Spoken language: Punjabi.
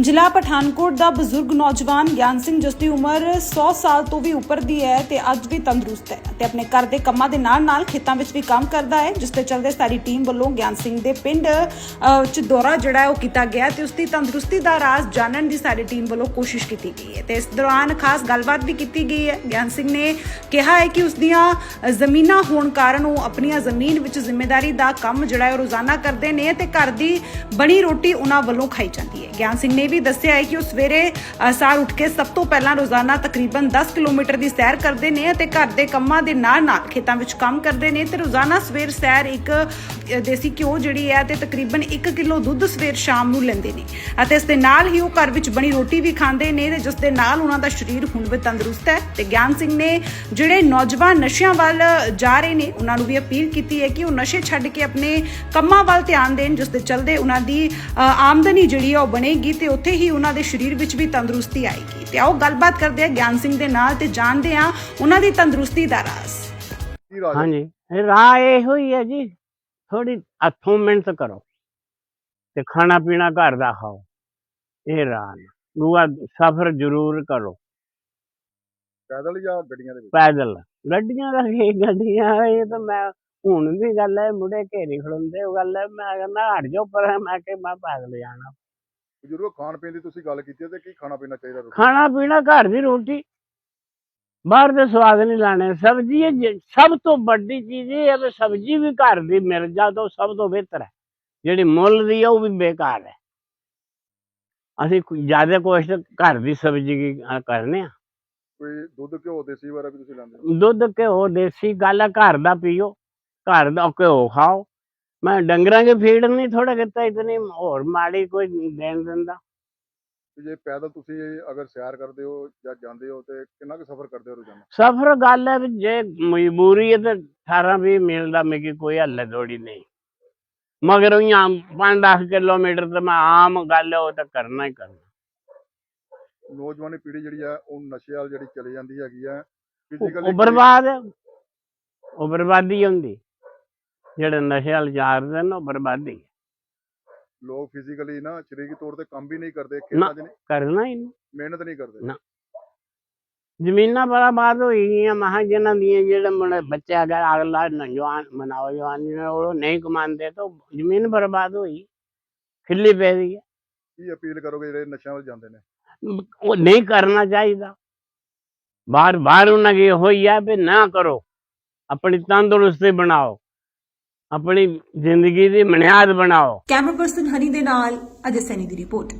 ਜ਼ਿਲ੍ਹਾ ਪਠਾਨਕੋਟ ਦਾ ਬਜ਼ੁਰਗ ਨੌਜਵਾਨ ਗਿਆਨ ਸਿੰਘ, ਜਿਸ ਦੀ ਉਮਰ 100 ਸਾਲ ਤੋਂ ਵੀ ਉੱਪਰ ਦੀ ਹੈ ਤੇ ਅੱਜ ਵੀ ਤੰਦਰੁਸਤ ਹੈ ਤੇ ਆਪਣੇ ਘਰ ਦੇ ਕੰਮਾਂ ਦੇ ਨਾਲ-ਨਾਲ ਖੇਤਾਂ ਵਿੱਚ ਵੀ ਕੰਮ ਕਰਦਾ ਹੈ, ਜਿਸ ਤੇ ਚਲਦੇ ਸਾਡੀ ਟੀਮ ਵੱਲੋਂ ਗਿਆਨ ਸਿੰਘ ਦੇ ਪਿੰਡ ਚ ਦੌਰਾ ਜਿਹੜਾ ਉਹ ਕੀਤਾ ਗਿਆ ਤੇ ਉਸ ਦੀ ਤੰਦਰੁਸਤੀ ਦਾ ਰਾਜ਼ ਜਾਣਨ ਦੀ ਸਾਡੀ ਟੀਮ ਵੱਲੋਂ ਕੋਸ਼ਿਸ਼ ਕੀਤੀ ਗਈ ਹੈ ਤੇ ਇਸ ਦੌਰਾਨ ਖਾਸ ਗੱਲਬਾਤ ਵੀ ਕੀਤੀ ਗਈ ਹੈ। ਗਿਆਨ ਸਿੰਘ ਨੇ ਕਿਹਾ ਹੈ ਕਿ ਉਸ ਦੀਆਂ ਜ਼ਮੀਨਾਂ ਹੋਣ ਕਾਰਨ ਉਹ ਆਪਣੀਆਂ ਜ਼ਮੀਨ ਵਿੱਚ ਜ਼ਿੰਮੇਵਾਰੀ ਦਾ ਕੰਮ ਜਿਹੜਾ ਹੈ ਉਹ ਰੋਜ਼ਾਨਾ ਕਰਦੇ ਨੇ ਤੇ ਘਰ ਦੀ ਬਣੀ ਰੋਟੀ ਉਹਨਾਂ ਵੱਲੋਂ ਖਾਈ ਜਾਂਦੀ ਹੈ। ਗਿਆਨ ਸਿੰਘ ਨੇ ਵੀ ਦੱਸਿਆ ਹੈ ਕਿ ਉਹ ਸਵੇਰੇ ਸਾਰ ਉੱਠ ਕੇ ਸਭ ਤੋਂ ਪਹਿਲਾਂ ਰੋਜ਼ਾਨਾ ਤਕਰੀਬਨ 10 ਕਿਲੋਮੀਟਰ ਦੀ ਸੈਰ ਕਰਦੇ ਨੇ ਅਤੇ ਘਰ ਦੇ ਕੰਮਾਂ ਦੇ ਨਾਲ-ਨਾਲ ਖੇਤਾਂ ਵਿੱਚ ਕੰਮ ਕਰਦੇ ਨੇ ਤੇ ਰੋਜ਼ਾਨਾ ਸਵੇਰ ਸੈਰ ਇੱਕ ਦੇਸੀ ਘਿਓ ਜਿਹੜੀ ਹੈ ਤੇ ਤਕਰੀਬਨ 1 ਕਿਲੋ ਦੁੱਧ ਸਵੇਰ ਸ਼ਾਮ ਨੂੰ ਲੈਂਦੇ ਨੇ ਅਤੇ ਇਸ ਦੇ ਨਾਲ ਹੀ ਉਹ ਘਰ ਵਿੱਚ ਬਣੀ ਰੋਟੀ ਵੀ ਖਾਂਦੇ ਨੇ ਤੇ ਜਿਸ ਦੇ ਨਾਲ ਉਹਨਾਂ ਦਾ ਸਰੀਰ ਹੁਣ ਵੀ ਤੰਦਰੁਸਤ ਹੈ ਤੇ ਗਿਆਨ ਸਿੰਘ ਨੇ ਜਿਹੜੇ ਨੌਜਵਾਨ ਨਸ਼ਿਆਂ ਵੱਲ ਜਾ ਰਹੇ ਨੇ ਉਹਨਾਂ ਨੂੰ ਵੀ ਅਪੀਲ ਕੀਤੀ ਹੈ ਕਿ ਉਹ ਨਸ਼ੇ ਛੱਡ ਕੇ ਆਪਣੇ ਕੰਮਾਂ ਵੱਲ ਧਿਆਨ ਦੇਣ ਜਿਸ ਦੇ ਚਲਦੇ ਉਹਨਾਂ ਦੀ ਅ, ਆਮਦਨੀ ਜਿਹੜੀ ਹੈ ਉਹ ਬਣੇਗੀ ਤੇ ਉੱਥੇ ਹੀ ਉਹਨਾਂ ਦੇ ਸਰੀਰ ਵਿੱਚ ਵੀ ਤੰਦਰੁਸਤੀ ਆਏਗੀ। ਤੇ ਆਓ ਗੱਲਬਾਤ ਕਰਦੇ ਹਾਂ ਗਿਆਨ ਸਿੰਘ ਦੇ ਨਾਲ ਤੇ ਜਾਣਦੇ ਹਾਂ ਉਹਨਾਂ ਦੀ ਤੰਦਰੁਸਤੀ ਦਾ ਰਾਜ਼। ਕੀ ਰਾਜ ਹੈ? ਹਾਂਜੀ। ਇਹ ਰਾਹ ਇਹੋ ਹੀ ਹੈ ਜੀ। ਥੋੜੀ ਹੱਥੋਂ ਮਿਹਨਤ ਕਰੋ ਤੇ ਖਾਣਾ ਪੀਣਾ ਘਰ ਦਾ ਖਾਓ। ਇਹ ਰਾਹ ਨੇ। ਦੂਆ ਸਫ਼ਰ ਜ਼ਰੂਰ ਕਰੋ। ਪੈਦਲ ਜਾਂ ਗੱਡੀਆਂ ਦੇ ਵਿੱਚ? ਪੈਦਲ। ਗੱਡੀਆਂ ਦਾ ਕੀ ਗੱਡੀਆਂ ਇਹ ਤਾਂ ਮੈਂ ਹੁਣ ਵੀ ਗੱਲ ਹੈ ਮੁੰਡੇ ਘੇਰੀ ਖੜੋਂਦੇ ਉਹ ਗੱਲ ਹੈ। ਮੈਂ ਕਹਿੰਦਾ ਹਟ ਜਾਓ ਪਰ ਮੈਂ ਕਿ ਮੈਂ ਪੈਦਲ ਜਾਣਾ। ਬਜ਼ੁਰਗੋ ਖਾਣ ਪੀਣ ਦੀ ਤੁਸੀਂ ਗੱਲ ਕੀਤੀ ਹੈ ਤੇ ਕੀ ਖਾਣਾ ਪੀਣਾ ਚਾਹੀਦਾ ਰੋਟੀ? ਖਾਣਾ ਪੀਣਾ ਘਰ ਦੀ ਰੋਟੀ। ਬਾਹਰ ਦੇ ਸਵਾਦ ਨਹੀਂ ਲਾਣੇ। ਸਬਜ਼ੀ ਹੈ ਜੇ- ਸਭ ਤੋਂ ਵੱਡੀ ਚੀਜ਼ ਇਹ ਹੈ ਕਿ ਸਬਜ਼ੀ ਵੀ ਘਰ ਦੀ ਮਿਲ ਜਾ ਤਾਂ ਉਹ ਸਭ ਤੋਂ ਬਿਹਤਰ ਹੈ। ਜਿਹੜੀ ਮੁੱਲ ਦੀ ਹੈ ਉਹ ਵੀ ਬੇਕਾਰ ਹੈ। ਅਸੀਂ ਜ਼ਿਆਦਾ ਕੋਸ਼ਿਸ਼ ਘਰ ਦੀ ਸਬਜ਼ੀ ਕੀ ਅ, ਕਰਨੇ ਆ। ਕੋਈ ਦੁੱਧ ਘਿਓ ਦੇਸੀ ਵਗੈਰਾ ਵੀ ਤੁਸੀਂ ਲੈਂਦੇ ਹੋ? ਦੁੱਧ ਘਿਓ ਦੇਸੀ ਗੱਲ ਹੈ ਘਰ ਦਾ ਪੀਓ। ਘਰ ਦਾ ਘਿਓ ਖਾਓ। ਮੈਂ ਡੰਗਰਾਂ ਕੇ ਫੀਡ ਨਹੀਂ ਥੋੜਾ ਕਿਤਾ ਇਤਨੀ ਹੋਰ ਮਾੜੀ ਕੋਈ ਦੇਣ ਦਿੰਦਾ। ਤੇ ਜੇ ਪੈਦਲ ਤੁਸੀਂ ਅਗਰ ਸੈਰ ਕਰਦੇ ਹੋ ਜਾਂ ਜਾਂਦੇ ਹੋ ਤੇ ਕਿੰਨਾ ਕੁ ਸਫ਼ਰ ਕਰਦੇ ਹੋ ਰੋਜ਼ਾਨਾ? ਸਫਰ ਗੱਲ ਹੈ ਵੀ ਜੇ ਮਜਬੂਰੀ ਹੈ ਤੇ 18 20 ਮੀਲ ਦਾ ਮੇਰੀ ਕੋਈ ਹੱਲ ਥੋੜੀ ਨਹੀਂ। ਮਗਰ ਉਹ 5-10 ਕਿਲੋਮੀਟਰ ਤੇ ਮੈਂ ਆਮ ਗੱਲ ਹੈ ਉਹ ਤਾਂ ਕਰਨਾ ਹੀ ਕਰਨਾ। ਨੌਜਵਾਨੀ ਪੀੜ੍ਹੀ ਜਿਹੜੀ ਹੈ ਉਹ ਨਸ਼ੇ ਵੱਲ ਜਿਹੜੀ ਚਲੀ ਜਾਂਦੀ ਹੈਗੀ ਹੈ ਉਹ- ਫਿਜ਼ੀਕਲੀ ਉਹ ਬਰਬਾਦ ਹੈ। ਉਹ ਬਰਬਾਦੀ ਹੁੰਦੀ। ਜਿਹੜੇ ਨਸ਼ੇ ਵਾਲ ਜਾਰਦੇ ਨੇ ਉਹ ਬਰਬਾਦੀ ਹੈ। ਲੋਕ ਫਿਜ਼ੀਕਲੀ ਨਾ ਸਰੀਰਕ ਤੌਰ ਤੇ ਕੰਮ ਵੀ ਨਹੀਂ ਕਰਦੇ ਖੇਤਾਂ 'ਚ ਨਹੀਂ ਕਰਨਾ ਹੀ ਨਹੀਂ। ਮਿਹਨਤ ਨਹੀਂ ਕਰਦੇ। ਨਾ। ਜ਼ਮੀਨਾਂ ਬਰਬਾਦ ਹੋਈ ਗਈਆਂ ਮਹਾਂ ਜਿਹਨਾਂ ਦੀਆਂ ਜਿਹੜੇ ਮੁੰਡੇ ਬੱਚੇ ਅਗਰ ਅਗਲਾ ਨੌਜਵਾਨ ਮਨਾਓ ਜਵਾਨੀ ਨੇ ਉਹ ਨਹੀਂ ਕਮਾਉਂਦੇ ਤਾਂ ਜ਼ਮੀਨ ਬਰਬਾਦ ਹੋਈ ਖਿੱਲੀ ਪੈ ਗਈ ਹੈ। ਕੀ ਅਪੀਲ ਕਰੋਗੇ ਜਿਹੜੇ ਨਸ਼ਿਆਂ ਵੱਲ ਜਾਂਦੇ ਨੇ? ਉਹ ਨਹੀਂ ਕਰਨਾ ਚਾਹੀਦਾ। ਬਾਹਰ ਬਾਹਰ ਉਹਨਾਂ ਕੀ ਹੋਈ ਹੈ ਵੀ ਨਾ ਕਰੋ। ਆਪਣੀ ਤੰਦਰੁਸਤੀ ਬਣਾਓ। ਆਪਣੀ ਜ਼ਿੰਦਗੀ ਦੀ ਮਨਿਆਦ ਬਣਾਓ। ਕੈਮਰਾ ਪਰਸਨ ਹਨੀ ਦੇ ਨਾਲ ਅਜੇ ਸੈਨੀ ਦੀ ਰਿਪੋਰਟ।